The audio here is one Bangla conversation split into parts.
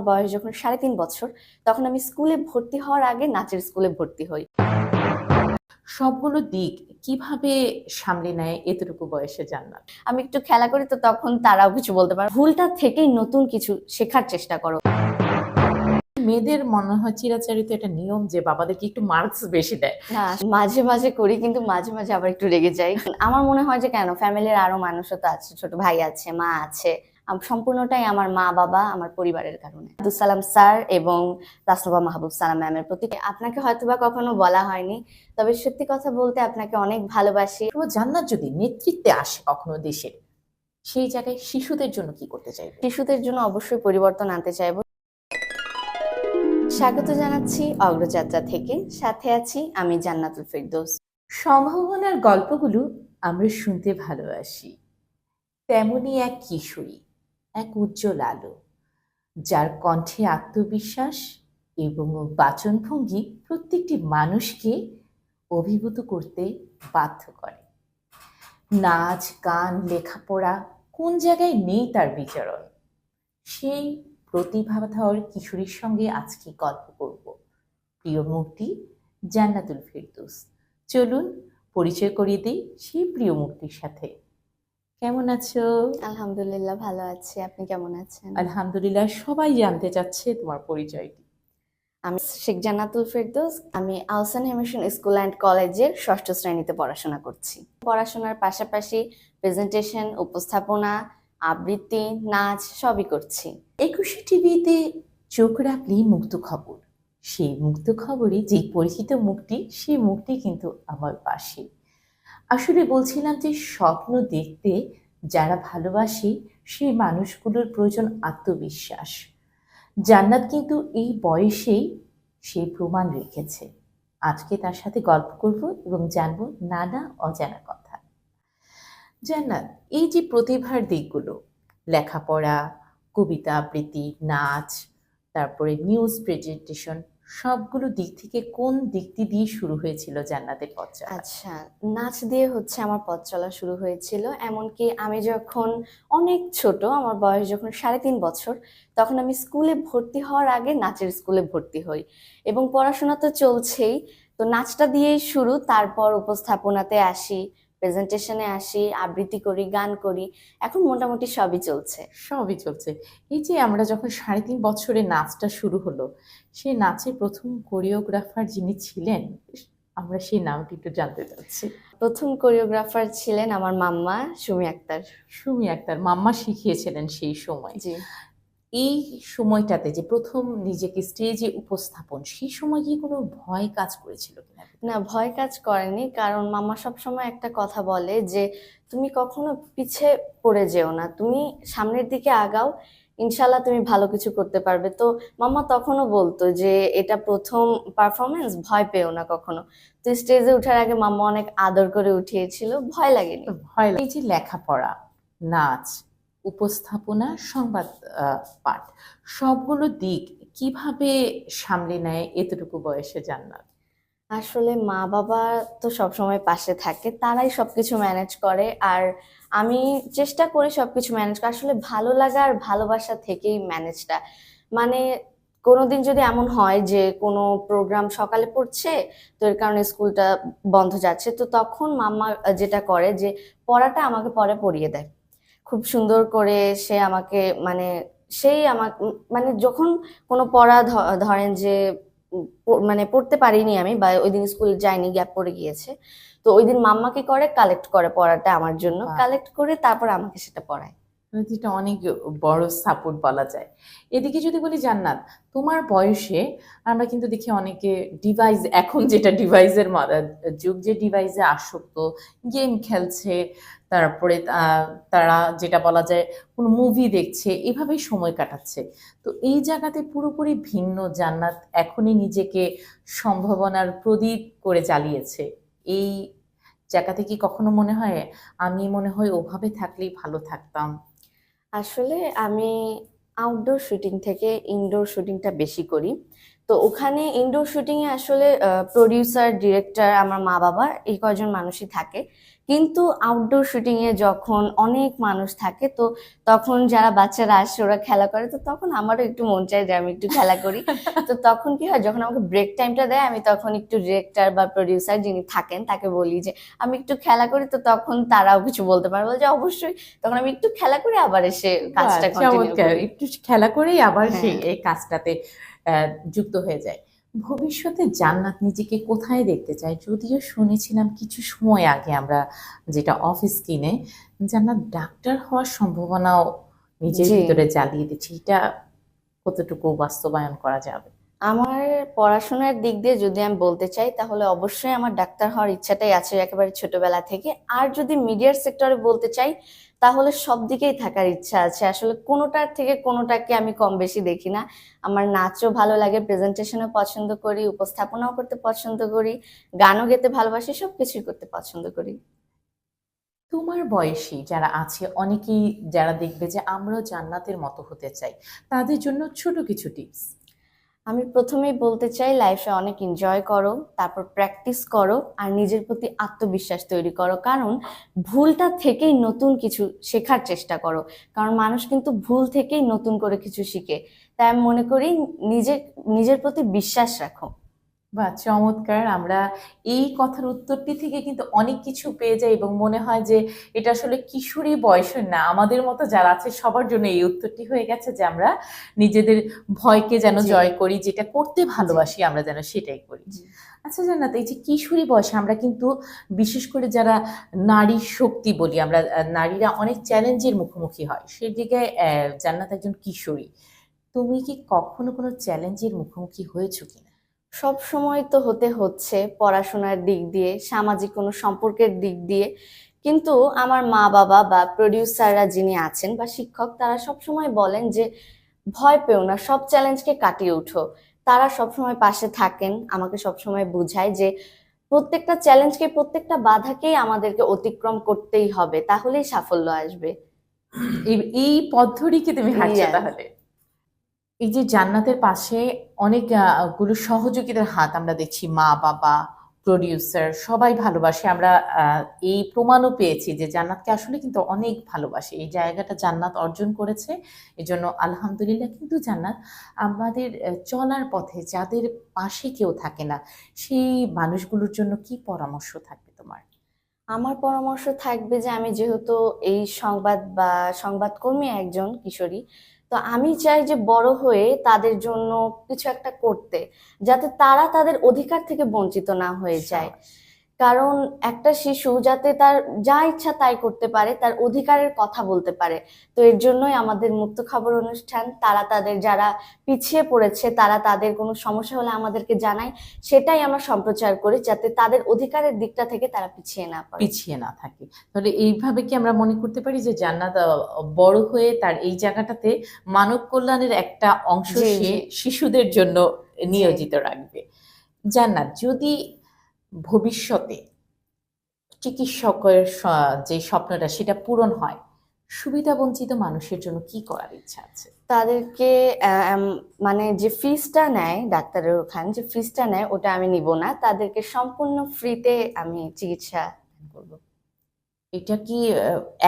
আমার বয়স যখন সাড়ে তিন বছর তখন আমি স্কুলে ভর্তি হওয়ার আগে নাচের স্কুলে ভর্তি হই। সবগুলো দিক কীভাবে সামলে নেয় এতটুকু বয়সে জান্নাত? আমি একটু খেলা করি তো তখন তারাও কিছু বলতে পারে। ভুলটা থেকেই নতুন কিছু শেখার চেষ্টা করো। মেয়েদের মনে হয় চিরাচারিত একটা নিয়ম যে বাবাদেরকে একটু মার্কস বেশি দেয়। না মাঝে মাঝে করি কিন্তু মাঝে মাঝে আবার একটু রেগে যাই। আমার মনে হয় যে কেন? ফ্যামিলির আরও মানুষও তো আছে ছোট ভাই আছে মা আছে। সম্পূর্ণটাই আমার মা বাবা আমার পরিবারের কারণে। আব্দুল সালাম স্যার এবং তাসনুবা মাহবুব সালাম ম্যামের প্রতি আপনাকে হয়তোবা কখনো বলা হয়নি তবে সত্যি কথা বলতে আপনাকে অনেক ভালোবাসি। জান্নাত যদি নেতৃত্বে আসে কখনো দেশের সেই জায়গায় শিশুদের জন্য কি করতে চাইবে? শিশুদের জন্য অবশ্যই পরিবর্তন আনতে চাইব। স্বাগত জানাচ্ছি অগ্রযাত্রা থেকে। সাথে আছি আমি জান্নাতুল ফেরদৌস। সম্ভাবনার গল্পগুলো আমরা শুনতে ভালোবাসি। তেমনই এক কিশোরী। এক উজ্জ্বল আলো, যার কণ্ঠে আত্মবিশ্বাস এবং বাচনভঙ্গি প্রত্যেকটি মানুষকে অভিভূত করতে বাধ্য করে। নাচ, গান, লেখাপড়া কোন জায়গায় নেই তার বিচরণ, সেই প্রতিভাধর কিশোরীর সঙ্গে আজকে গল্প করব? প্রিয় মূর্তি, জান্নাতুল ফিরদুস। চলুন পরিচয় করিয়ে দিই সেই প্রিয় মূর্তির সাথে। কেমন আছো? আলহামদুলিল্লাহ ভালো আছি। আপনি কেমন আছেন? আলহামদুলিল্লাহ সবাই জানতে চাচ্ছে তোমার পরিচয়টি। আমি শেখ জান্নাতুল ফেরদৌস। আমি আহসান হেমিশন স্কুল অ্যান্ড কলেজের ষষ্ঠ শ্রেণীতে পড়াশোনা করছি। পড়াশোনার পাশাপাশি প্রেজেন্টেশন উপস্থাপনা আবৃত্তি নাচ সবই করছি। একুশে টিভিতে চোখ রাখলি মুক্ত খবর। সেই মুক্ত খবরই যে পরিচিত মুখটি সেই মুখটি কিন্তু আমার পাশে। আসলে বলছিলাম যে স্বপ্ন দেখতে যারা ভালোবাসে, সেই মানুষগুলোর প্রয়োজন আত্মবিশ্বাস। জান্নাত কিন্তু এই বয়সেই সেই প্রমাণ রেখেছে। আজকে তার সাথে গল্প করব এবং জানব নানা অজানা কথা। জান্নাত, এই যে প্রতিভার দিকগুলো, লেখাপড়া, কবিতা আবৃত্তি, নাচ, তারপরে নিউজ প্রেজেন্টেশন সবগুলো দিক থেকে কোন দিকটি দিয়ে শুরু হয়েছিল জান্নাতের পথ চলা? আচ্ছা নাচ দিয়ে হচ্ছে আমার পথ চলা শুরু হয়েছিল। এমনকি আমি যখন অনেক ছোট, আমার বয়স যখন সাড়ে তিন বছর, তখন আমি স্কুলে ভর্তি হওয়ার আগে নাচের স্কুলে ভর্তি হই। এবং পড়াশোনা তো চলছেই। তো নাচটা দিয়েই শুরু, তারপর উপস্থাপনাতে আসি প্রেজেন্টেশনে আসি আবৃত্তি করি গান করি এখন মোটামুটি সবই চলছে। সবই চলছে। এই যে আমরা যখন সাড়ে তিন বছরে নাচটা শুরু হলো সেই নাচের প্রথম কোরিওগ্রাফার যিনি ছিলেন আমরা সেই নামটি একটু জানতে চাচ্ছি। প্রথম কোরিওগ্রাফার ছিলেন আমার মাম্মা সুমি আক্তার। সুমি আক্তার মাম্মা শিখিয়েছিলেন সেই সময়। জি। এই সময়টাতে যে প্রথম নিজেকে স্টেজে উপস্থাপন সেই সময় কি কোনো ভয় কাজ করেছিল কিনা? না ভয় কাজ করেনি। কারণ মামা সবসময় একটা কথা বলে যে তুমি কখনো পিছে পড়ে যেও না। তুমি সামনের দিকে আগাও। ইনশাল্লাহ তুমি ভালো কিছু করতে পারবে। তো মামা তখনও বলতো যে এটা প্রথম পারফরমেন্স ভয় পেও না কখনো। তো স্টেজে ওঠার আগে মামা অনেক আদর করে উঠিয়েছিল। ভয় লাগেনি। ভয় লাগে। এই যে লেখাপড়া নাচ উপস্থাপনা, সংবাদ পাঠ। সবগুলো দিক। কীভাবে সামলে নেয় এতটুকু বয়সে জান্নাত? আসলে মা বাবা তো সবসময় পাশে থাকে, তারাই সবকিছু ম্যানেজ করে। আর আমি চেষ্টা করি সবকিছু ম্যানেজ করা। আসলে ভালো লাগা আর ভালোবাসা থেকেই ম্যানেজটা। মানে কোনোদিন যদি এমন হয় যে কোনো প্রোগ্রাম সকালে পড়ছে, তো এর কারণে স্কুলটা বন্ধ যাচ্ছে, তো তখন মাম্মা যেটা করে যে পড়াটা আমাকে পরে পড়িয়ে দেয়। খুব সুন্দর করে সে আমাকে মানে সেই আমাকে মানে যখন কোনো পড়া ধরেন যে মানে পড়তে পারিনি আমি বা ওই দিন স্কুল যাইনি গ্যাপ পড়ে গিয়েছে তো ওই দিন মাম্মা কি করে কালেক্ট করে পড়াটা আমার জন্য। কালেক্ট করে তারপর আমাকে সেটা পড়ায়। যেটা অনেক বড় সাপোর্ট বলা যায়। এদিকে যদি বলি জান্নাত তোমার বয়সে আমরা কিন্তু দেখি অনেকে ডিভাইস এখন যেটা ডিভাইসের যুগ যে ডিভাইসে আসক্ত গেম খেলছে তারপরে তারা যেটা বলা যায় কোনো মুভি দেখছে, এভাবেই সময় কাটাচ্ছে। তো এই জায়গাতে পুরোপুরি ভিন্ন। জান্নাত এখনই নিজেকে সম্ভাবনার প্রদীপ করে জ্বালিয়েছে এই জায়গাতে কি কখনো মনে হয়? আমি মনে হয় ওভাবে থাকলেই ভালো থাকতাম। আসলে আমি আউটডোর শুটিং থেকে ইনডোর শুটিংটা বেশি করি। তো ওখানে ইনডোর শুটিংয়ে আসলে প্রডিউসার ডিরেক্টর আমার মা বাবা এই কয়জন মানুষই থাকে। কিন্তু আউটডোর শুটিং এ যখন অনেক মানুষ থাকে তো তখন যারা বাচ্চারা আসে ওরা খেলা করে তো তখন আমারও একটু মন চায় যে আমি একটু খেলা করি। তো তখন কি হয় যখন আমাকে ব্রেক টাইমটা দেয় আমি তখন একটু ডিরেক্টর বা প্রডিউসার যিনি থাকেন তাকে বলি যে আমি একটু খেলা করি। তো তখন তারাও কিছু বলতে পারে। বলে যে অবশ্যই। তখন আমি একটু খেলা করে আবার এসে কাজটা একটু খেলা করেই আবার হ্যাঁ। সেই এই কাজটাতে আহ, যুক্ত হয়ে যায়। ভবিষ্যতে জান্নাত নিজেকে কোথায় দেখতে চায়? যদিও শুনেছিলাম কিছু সময় আগে আমরা যেটা অফিস কিনে জান্নাত ডাক্তার হওয়ার সম্ভাবনাও নিজের ভিতরে জ্বালিয়ে দিচ্ছে। এটা কতটুকু বাস্তবায়ন করা যাবে? আমার পড়াশোনার দিক দিয়ে যদি আমি বলতে চাই তাহলে অবশ্যই আমার ডাক্তার হওয়ার ইচ্ছাটাই আছে একেবারে ছোটবেলা থেকে। আর যদি মিডিয়ার সেক্টরে বলতে চাই তাহলে সব দিকেই থাকার ইচ্ছা আছে। আসলে কোনোটার থেকে কোনোটাকে আমি কম বেশি দেখি না। আমার নাচও ভালো লাগে প্রেজেন্টেশনও পছন্দ করি, উপস্থাপনাও করতে পছন্দ করি, গানও গেতে ভালোবাসি সব কিছুই করতে পছন্দ করি। তোমার বয়সী যারা আছে, অনেকেই যারা দেখবে যে আমরাও জান্নাতের মতো হতে চাই, তাদের জন্য ছোট কিছু টিপস আমি প্রথমেই বলতে চাই লাইফে অনেক এনজয় করো, তারপর প্র্যাকটিস করো, আর নিজের প্রতি আত্মবিশ্বাস তৈরি করো। কারণ ভুলটা থেকেই নতুন কিছু শেখার চেষ্টা করো। কারণ মানুষ কিন্তু ভুল থেকেই নতুন করে কিছু শিখে। তাই আমি মনে করি নিজের নিজের প্রতি বিশ্বাস রাখো। বা চমৎকার আমরা এই কথার উত্তরটি থেকে কিন্তু অনেক কিছু পেয়ে যাই এবং মনে হয় যে এটা আসলে কিশোরী বয়সের না আমাদের মতো যারা আছে সবার জন্য এই উত্তরটি হয়ে গেছে যে আমরা নিজেদের ভয়কে যেন জয় করি যেটা করতে ভালোবাসি আমরা যেন সেটাই করি। আচ্ছা জান্নাত এই যে কিশোরী বয়সে আমরা কিন্তু বিশেষ করে যারা নারী শক্তি বলি আমরা নারীরা অনেক চ্যালেঞ্জের মুখোমুখি হয়। আহ, জান্নাত একজন কিশোরী। তুমি কি কখনো কোনো চ্যালেঞ্জের মুখোমুখি হয়েছো কিনা? সব সময় তো হতে হচ্ছে পড়াশোনার দিক দিয়ে সামাজিক কোনো সম্পর্কের দিক দিয়ে। কিন্তু আমার মা বাবা বা প্রডিউসাররা যিনি আছেন বা শিক্ষক তারা সব সময় বলেন যে ভয় পেও না সব চ্যালেঞ্জকে কাটিয়ে উঠো তারা সব সময় পাশে থাকেন আমাকে সব সময় বুঝায় যে প্রত্যেকটা চ্যালেঞ্জকে প্রত্যেকটা বাধাকেই আমাদেরকে অতিক্রম করতেই হবে তাহলেই সাফল্য আসবে। এই এই পদ্ধতিকে তুমি হাঁটছো তাহলে? এই যে জান্নাতের পাশে অনেক আহ, গুলো সহযোগিতার হাত আমরা দেখছি মা বাবা প্রডিউসার সবাই ভালোবাসে। আমরা এই প্রমাণও পেয়েছি যে জান্নাতকে আসলে কিন্তু অনেক ভালোবাসে। এই জায়গাটা জান্নাত অর্জন করেছে। এজন্য আলহামদুলিল্লাহ কিন্তু জান্নাত আমাদের চলার পথে যাদের পাশে কেউ থাকে না সেই মানুষগুলোর জন্য কি পরামর্শ থাকবে তোমার? আমার পরামর্শ থাকবে যে আমি যেহেতু এই সংবাদ বা সংবাদকর্মী একজন কিশোরী তো আমি চাই যে বড় হয়ে তাদের জন্য কিছু একটা করতে, যাতে তারা তাদের অধিকার থেকে বঞ্চিত না হয়ে যায়। কারণ একটা শিশু যাতে তার যা ইচ্ছা তাই করতে পারে তার অধিকারের কথা বলতে পারে। তো এর জন্যই আমাদের মুক্ত খবর অনুষ্ঠান তারা তাদের যারা পিছিয়ে পড়েছে তারা তাদের কোনো সমস্যা হলে আমাদেরকে জানায়। সেটাই আমরা সম্প্রচার করি যাতে তাদের অধিকারের দিকটা থেকে তারা পিছিয়ে না পড়ে। পিছিয়ে না থাকে। তাহলে এইভাবে কি আমরা মনে করতে পারি যে জান্নাত বড় হয়ে তার এই জায়গাটাতে মানব কল্যাণের একটা অংশ সে শিশুদের জন্য নিয়োজিত রাখবে? জান্নাত যদি ভবিষ্যতে চিকিৎসকের যে স্বপ্নটা সেটা পূরণ হয় সুবিধাবঞ্চিত মানুষের জন্য কি করার ইচ্ছা আছে? তাদেরকে মানে যে ফিজটা নেয় ডাক্তারের ওখানে যে ফিজটা নেয় ওটা আমি নিব না তাদেরকে সম্পূর্ণ ফ্রিতে আমি চিকিৎসা করব। এটা কি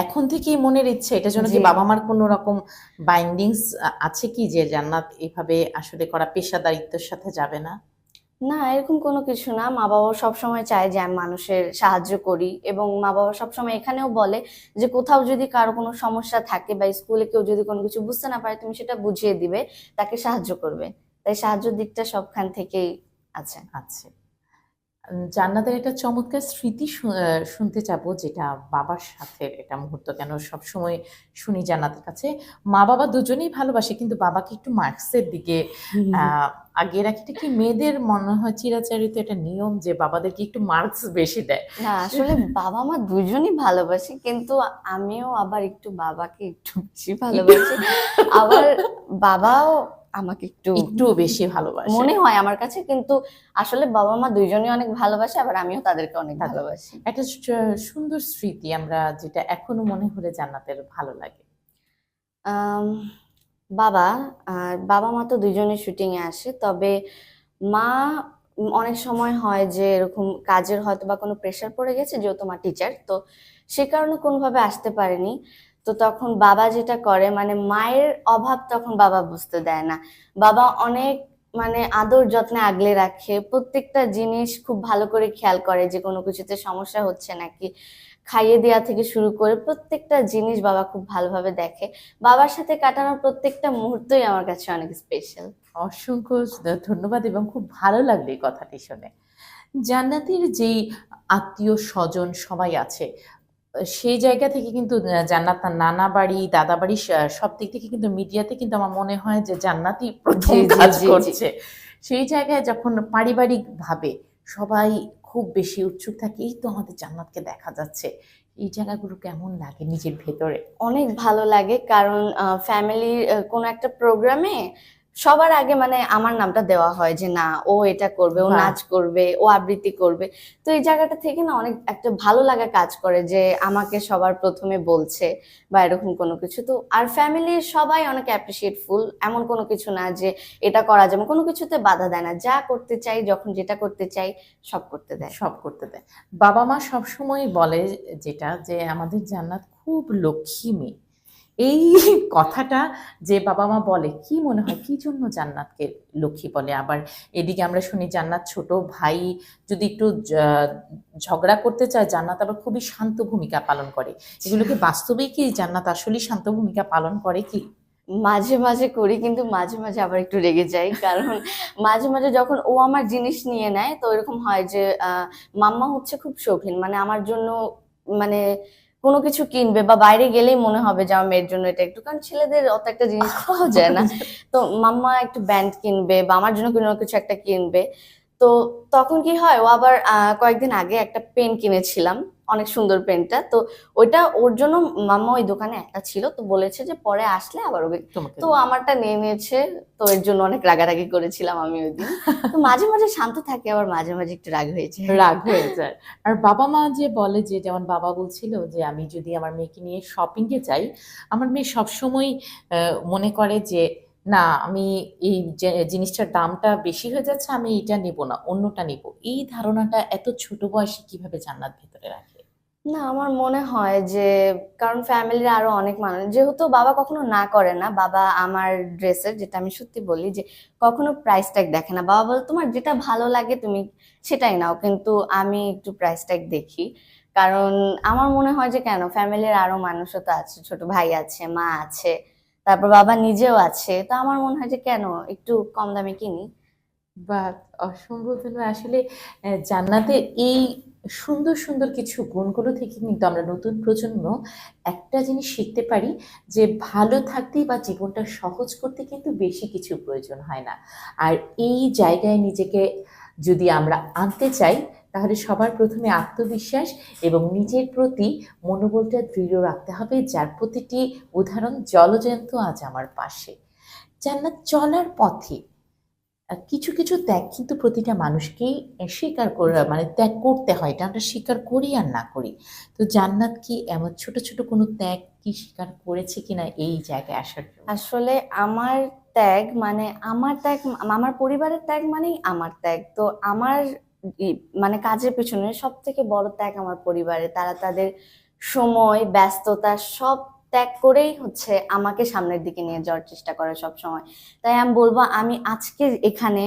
এখন থেকেই মনের ইচ্ছে? এটার জন্য কি বাবা মার কোনো রকম বাইন্ডিংস আছে কি যে জান্নাত এভাবে আসলে করা পেশাদারিত্বের সাথে যাবে না? না এরকম কোনো কিছু না। মা বাবা সবসময় চায় যে আমি মানুষের সাহায্য করি এবং মা বাবা সবসময় এখানেও বলে যে কোথাও যদি কারও কোনো সমস্যা থাকে বা স্কুলে কেউ যদি কোনো কিছু বুঝতে না পারে তুমি সেটা বুঝিয়ে দিবে তাকে সাহায্য করবে। তাই সাহায্যের দিকটা সবখান থেকেই আছে। উম, জান্নাতের একটা চমৎকার স্মৃতি শুনতে চাবো যেটা বাবার সাথে এটা মুহূর্ত কেন সবসময় শুনি জান্নাতের কাছে। মা বাবা দুজনেই ভালোবাসে কিন্তু বাবাকে একটু মার্কসের দিকে আগে রাখি। এটা কি মেয়েদের মনে হয় চিরাচারিত একটা নিয়ম যে বাবাদেরকে একটু মার্কস বেশি দেয়? না আসলে বাবা মা দুজনই ভালোবাসে কিন্তু আমিও আবার একটু বাবাকে একটু বেশি ভালোবাসি। আবার বাবাও আমাকে একটু একটু বেশি ভালোবাসে। মনে হয় আমার কাছে কিন্তু আসলে বাবা মা দুইজনই অনেক ভালোবাসে আবার আমিও তাদেরকে অনেক ভালোবাসি। একটা সুন্দর স্মৃতি আমরা যেটা এখনও মনে হলে জান্নাতের ভালো লাগে। বাবা আর বাবা মা তো দুইজনে শুটিং এ আসে তবে মা অনেক সময় হয় যে এরকম কাজের হয়তো বা কোনো প্রেশার পড়ে গেছে যেহেতু আমার টিচার তো সে কারণে কোনোভাবে আসতে পারেনি। তো তখন বাবা যেটা করে মানে মায়ের অভাব তখন বাবা বুঝতে দেয় না। বাবা অনেক মানে আদর যত্নে আগলে রাখে। প্রত্যেকটা জিনিস খুব ভালো করে খেয়াল করে যে কোনো কিছুতে সমস্যা হচ্ছে নাকি। খাইয়ে দেওয়া থেকে শুরু করে প্রত্যেকটা জিনিস বাবা খুব ভালোভাবে দেখে। বাবার সাথে কাটানোর প্রত্যেকটা মুহূর্তই আমার কাছে অনেক স্পেশাল অসংখ্য ধন্যবাদ এবং খুব ভালো লাগল এই কথাটি শুনে। জান্নাতের যেই আত্মীয় স্বজন সবাই আছে সেই জায়গা থেকে কিন্তু জান্নাত তার নানা বাড়ি দাদা বাড়ি সব দিক থেকে কিন্তু মিডিয়াতে কিন্তু আমার মনে হয় যে জান্নাতই প্রথম কাজ। করছে সেই জায়গায় যখন পারিবারিক ভাবে সবাই খুব বেশি উৎসুক থাকে এই তো আমাদের জান্নাতকে দেখা যাচ্ছে এই জায়গাগুলো কেমন লাগে নিজের ভেতরে অনেক ভালো লাগে কারণ ফ্যামিলির কোনো একটা প্রোগ্রামে সবার আগে মানে আমার নামটা দেওয়া হয় যে না ও এটা করবে ও নাচ করবে ও আবৃত্তি করবে। তো এই জায়গাটা থেকে না অনেক একটা ভালো লাগা কাজ করে যে আমাকে সবার প্রথমে বলছে বা এরকম কোনো কিছু। তো আর ফ্যামিলির সবাই অনেক অ্যাপ্রিসিয়েটফুল এমন কোনো কিছু না যে এটা করা যাবে কোনো কিছুতে বাধা দেয় না। যা করতে চাই যখন যেটা করতে চাই সব করতে দেয়। সব করতে দেয়। বাবা মা সবসময় বলে যেটা যে আমাদের জান্নাত খুব লক্ষ্মী মেয়ে। এই কথাটা যে বাবা মা বলে, কি মনে হয়, কি জন্য জান্নাতকে লক্ষ্মী বলে? আবার এদিকে আমরা শুনি জান্নাত ছোট ভাই যদি একটু ঝগড়া করতে চায়, জান্নাত আবার খুবই শান্ত ভূমিকা পালন করে। এগুলোকে বাস্তবেই কি জান্নাত আসলেই শান্ত ভূমিকা পালন করে কি? মাঝে মাঝে করি, কিন্তু মাঝে মাঝে আবার একটু রেগে যাই, কারণ মাঝে মাঝে যখন ও আমার জিনিস নিয়ে নেয়, তো এরকম হয় যে মাম্মা হচ্ছে খুব শৌখিন মানে আমার জন্য মানে কোনো কিছু কিনবে বা বাইরে গেলেই মনে হবে যে আমার মেয়ের জন্য এটা একটু কারণ ছেলেদের অত একটা জিনিস পাওয়া যায় না। তো মাম্মা একটু ব্যান্ড কিনবে বা আমার জন্য কোনো কিছু একটা কিনবে। তো তখন কি হয় ও আবার আহ, কয়েকদিন আগে একটা পেন কিনেছিলাম। অনেক সুন্দর পেনটা তো ওইটা ওর জন্য মাম্মা ওই দোকানে একটা ছিল তো বলেছে যে পরে আসলে আবার ওকে তো আমারটা নিয়ে নিয়েছে তো এর জন্য অনেক রাগারাগি করেছিলাম আমি ওই দিন। তো মাঝে মাঝে শান্ত থাকে আবার মাঝে মাঝে একটু রাগ হয়েছে রাগ হয়ে যায়। আর বাবা মা যে বলে যে যেমন বাবা বলছিল যে আমি যদি আমার মেয়েকে নিয়ে শপিং এ যাই আমার মেয়ে সবসময় মনে করে যে না আমি এই জিনিসটার দামটা বেশি হয়ে যাচ্ছে আমি এটা নেব না অন্যটা নেব। এই ধারণাটা এত ছোট বয়সে কীভাবে জান্নাত ভেতরে রাখে? না আমার মনে হয় যে কারণ ফ্যামিলির আরও অনেক মানুষ যেহেতু বাবা কখনো না করে না বাবা আমার ড্রেসের যেটা আমি সত্যি বলি যে কখনো প্রাইস ট্যাগ দেখে না। বাবা বলে তোমার যেটা ভালো লাগে তুমি সেটাই নাও। কিন্তু আমি একটু প্রাইস ট্যাগ দেখি। কারণ আমার মনে হয় যে কেন? ফ্যামিলির আরও মানুষও তো আছে ছোট ভাই আছে মা আছে তারপর বাবা নিজেও আছে। তো আমার মনে হয় যে কেন? একটু কম দামে কিনি। বা অসম্ভব। আসলে আহ, জান্নাতের এই সুন্দর সুন্দর কিছু গুণগুলো থেকে কিন্তু আমরা নতুন প্রজন্ম একটা জিনিস শিখতে পারি যে ভালো থাকতেই বা জীবনটা সহজ করতে কিন্তু বেশি কিছু প্রয়োজন হয় না। আর এই জায়গায় নিজেকে যদি আমরা আনতে চাই, তাহলে সবার প্রথমে আত্মবিশ্বাস এবং নিজের প্রতি মনোবলটা দৃঢ় রাখতে হবে, যার প্রতিটি উদাহরণ জলজন্ত আজ আমার পাশে। জান্নাত চলার পথে কিছু কিছু ত্যাগ কিন্তু প্রতিটা মানুষকেই স্বীকার করে মানে ত্যাগ করতে হয়। এটা আমরা স্বীকার করি আর না করি। তো জান্নাত কি এমন ছোট ছোট কোনো ত্যাগ কি স্বীকার করেছে কিনা এই জায়গায় আসার আসলে আমার ত্যাগ মানে আমার ত্যাগ, আমার পরিবারের ত্যাগ মানেই আমার ত্যাগ। তো আমার মানে কাজের পেছনে সব থেকে বড় ত্যাগ আমার পরিবারে। তারা তাদের সময়, ব্যস্ততা সব ত্যাগ করেই হচ্ছে আমাকে সামনের দিকে নিয়ে যাওয়ার চেষ্টা করে সব সময় তাই আমি বলব আমি আজকে এখানে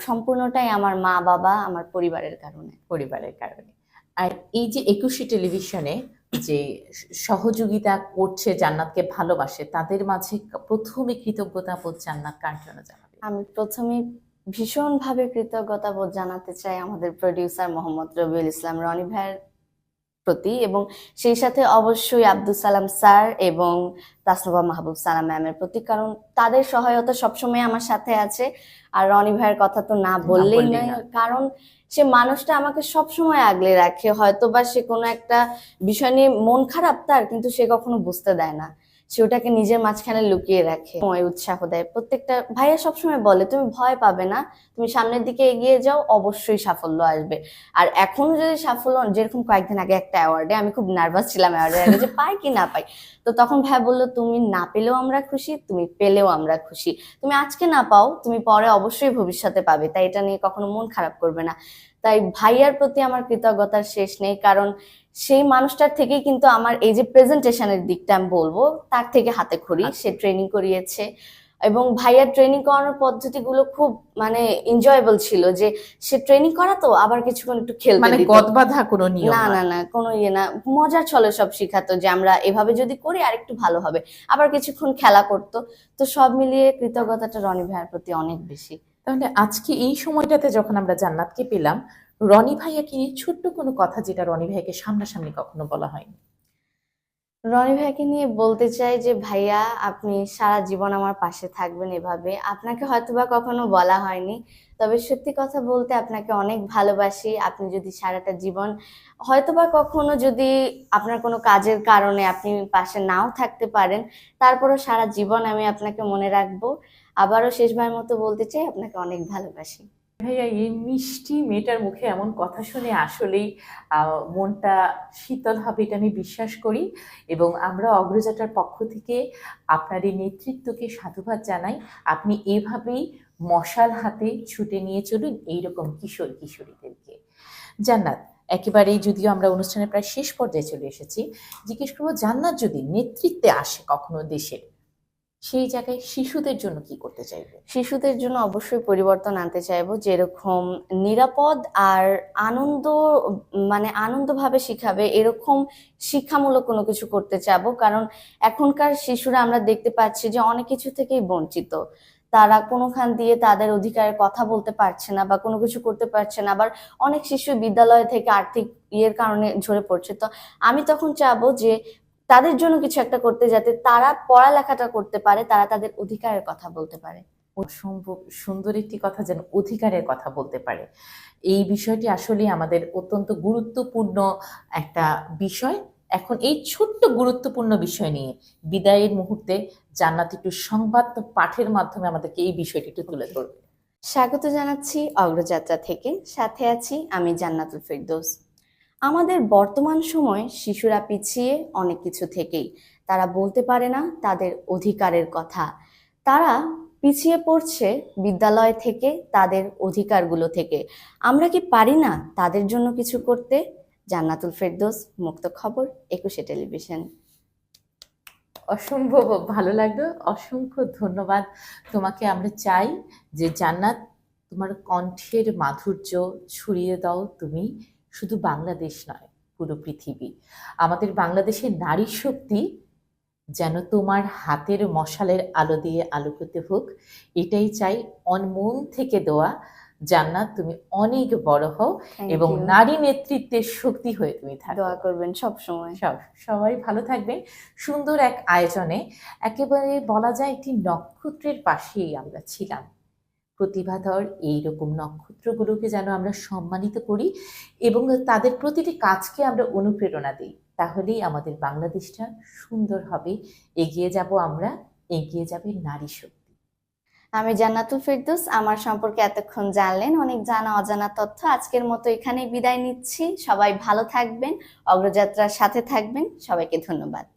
সম্পূর্ণটাই আমার মা বাবা আমার পরিবারের কারণে। পরিবারের কারণে। আর এই যে একুশে টেলিভিশনে যে সহযোগিতা করছে জান্নাতকে ভালোবাসে তাদের মাঝে প্রথমে কৃতজ্ঞতা বোধ জান্নাত কার জন্য জানাবে? আমি প্রথমে ভীষণভাবে কৃতজ্ঞতা বোধ জানাতে চাই আমাদের প্রডিউসার মোহাম্মদ রবিউল ইসলাম রনি ভাইয়ের প্রতি এবং সেই সাথে অবশ্যই আব্দুল সালাম স্যার এবং তাসনুবা মাহবুব সালাম ম্যামের প্রতি কারণ তাদের সহায়তা সবসময় আমার সাথে আছে। আর রনি ভাইয়ের কথা তো না বললেই নয় কারণ সে মানুষটা আমাকে সবসময় আগলে রাখে। হয়তো বা সে কোনো একটা বিষয় নিয়ে মন খারাপ তার কিন্তু সে কখনো বুঝতে দেয় না। সে ওটাকে নিজের মাঝখানে লুকিয়ে রাখে। ওই উৎসাহ দেয়। প্রত্যেকটা ভাইয়া সবসময় বলে, তুমি ভয় পাবে না। তুমি সামনের দিকে এগিয়ে যাও, অবশ্যই সাফল্য আসবে। আর এখনও যদি সাফল্য যেরকম কয়েকদিন আগে একটা অ্যাওয়ার্ডে আমি খুব নার্ভাস ছিলাম অ্যাওয়ার্ডের আগে যে পাই কি না পাই। তো তখন ভাই বলল, তুমি না পেলেও আমরা খুশি, তুমি পেলেও আমরা খুশি। তুমি আজকে না পাও, তুমি পরে অবশ্যই ভবিষ্যতে পাবে। তাই এটা নিয়ে কখনো মন খারাপ করবে না। তাই ভাইয়ার প্রতি আমার কৃতজ্ঞতার শেষ নেই, কারণ সেই মানুষটার থেকেই কিন্তু আমার এই যে প্রেজেন্টেশনের দিকটা আমি বলব তার থেকে হাতে খড়ি সে ট্রেনিং করিয়েছে। এবং ভাইয়ার ট্রেনিং করানোর পদ্ধতিগুলো খুব মানে এনজয়েবল ছিল যে সে ট্রেনিং করাতো আবার কিছুক্ষণ একটু খেলতে মানে। গদবাধা কোনো নিয়ম না না না কোনো ইয়ে না। মজার ছলে সব শিখাতো যে আমরা এভাবে যদি করি আর একটু ভালো হবে। আবার কিছুক্ষণ খেলা করতো। তো সব মিলিয়ে কৃতজ্ঞতাটা রনি ভাইয়ের প্রতি অনেক বেশি। তাহলে আজকে এই সময়টাতে যখন আমরা জান্নাতকে পেলাম রনি ভাইয়াকে নিয়ে ছোট্ট কোনো কথা যেটা রনি ভাইয়াকে সামনাসামনি কখনো বলা হয়নি। রনি ভাইকে নিয়ে বলতে চাই যে, ভাইয়া, আপনি সারা জীবন আমার পাশে থাকবেন এভাবে। আপনাকে হয়তোবা কখনো বলা হয়নি, তবে সত্যি কথা বলতে আপনাকে অনেক ভালোবাসি। আপনি যদি সারাটা জীবন হয়তোবা কখনো যদি আপনার কোনো কাজের কারণে আপনি পাশে নাও থাকতে পারেন, তারপরও সারা জীবন আমি আপনাকে মনে রাখব। আবারও শেষবার মতো বলতে চাই, আপনাকে অনেক ভালোবাসি। ভাইয়া, এই মিষ্টি মেয়েটার মুখে এমন কথা শুনে আসলেই মনটা শীতল হবে এটা আমি বিশ্বাস করি এবং আমরা অগ্রযাত্রার পক্ষ থেকে আপনার এই নেতৃত্বকে সাধুবাদ জানাই। আপনি এভাবেই মশাল হাতে ছুটে নিয়ে চলুন এইরকম কিশোর কিশোরীদেরকে। জান্নাত, একেবারেই যদিও আমরা অনুষ্ঠানের প্রায় শেষ পর্যায়ে চলে এসেছি, জিজ্ঞেস করব জান্নাত যদি নেতৃত্বে আসে কখনো দেশের সেই জায়গায় শিশুদের জন্য কি করতে চাইবে? শিশুদের জন্য অবশ্যই পরিবর্তন আনতে চাইব যেরকম নিরাপদ আর আনন্দ মানে আনন্দভাবে শিখাবে। এরকম শিক্ষামূলক কোনো কিছু করতে চাবো। কারণ এখনকার শিশুরা আমরা দেখতে পাচ্ছি যে অনেক কিছু থেকেই বঞ্চিত। তারা কোনোখান দিয়ে তাদের অধিকারের কথা বলতে পারছে না বা কোনো কিছু করতে পারছে না। আবার অনেক শিশু বিদ্যালয় থেকে আর্থিক ইয়ের কারণে ঝরে পড়ছে। তো আমি তখন চাবো যে তাদের জন্য কিছু একটা করতে যাতে তারা পড়ালেখাটা করতে পারে তারা তাদের অধিকারের কথা বলতে পারে। অসম্ভব সুন্দর একটি কথা যেন অধিকারের কথা বলতে পারে। এই বিষয়টি আসলে আমাদের অত্যন্ত গুরুত্বপূর্ণ একটা বিষয়। এখন এই ছোট্ট গুরুত্বপূর্ণ বিষয় নিয়ে বিদায়ের মুহূর্তে জান্নাত একটু সংবাদ পাঠের মাধ্যমে আমাদেরকে এই বিষয়টি একটু তুলে ধরবে। স্বাগত জানাচ্ছি অগ্রযাত্রা থেকে। সাথে আছি আমি জান্নাতুল ফেরদৌস। আমাদের বর্তমান সময় শিশুরা পিছিয়ে অনেক কিছু থেকেই। তারা বলতে পারে না তাদের অধিকারের কথা। তারা পিছিয়ে পড়ছে বিদ্যালয় থেকে, তাদের অধিকারগুলো থেকে। আমরা কি পারি না তাদের জন্য কিছু করতে? জান্নাতুল ফেরদোস, মুক্ত খবর, একুশে টেলিভিশন। অসম্ভব, ভালো লাগল। অসংখ্য ধন্যবাদ। তোমাকে আমরা চাই যে জান্নাত তোমার কণ্ঠের মাধুর্য ছড়িয়ে দাও তুমি। শুধু বাংলাদেশ নয় পুরো পৃথিবী। আমাদের বাংলাদেশের নারী শক্তি যেন তোমার হাতের মশালের আলো দিয়ে আলোকিত হোক এটাই চাই অনমন থেকে দেওয়া। জান্নাত তুমি অনেক বড় হও এবং নারী নেতৃত্বের শক্তি হয়ে তুমি থাকো। দোয়া করবেন সব সময়। সব সবাই ভালো থাকবেন। সুন্দর এক আয়োজনে একেবারে বলা যায় একটি নক্ষত্রের পাশেই আমরা ছিলাম। প্রতিভাধর এইরকম নক্ষত্রগুলোকে যেন আমরা সম্মানিত করি এবং তাদের প্রতিটি কাজকে আমরা অনুপ্রেরণা দিই। তাহলেই আমাদের বাংলাদেশটা সুন্দর হবে। এগিয়ে যাব আমরা, এগিয়ে যাবে নারী শক্তি। আমি জান্নাতুল ফেরদৌস। আমার সম্পর্কে এতক্ষণ জানলেন, অনেক জানা অজানা তথ্য। আজকের মতো এখানেই বিদায় নিচ্ছি। সবাই ভালো থাকবেন, অগ্রযাত্রার সাথে থাকবেন। সবাইকে ধন্যবাদ।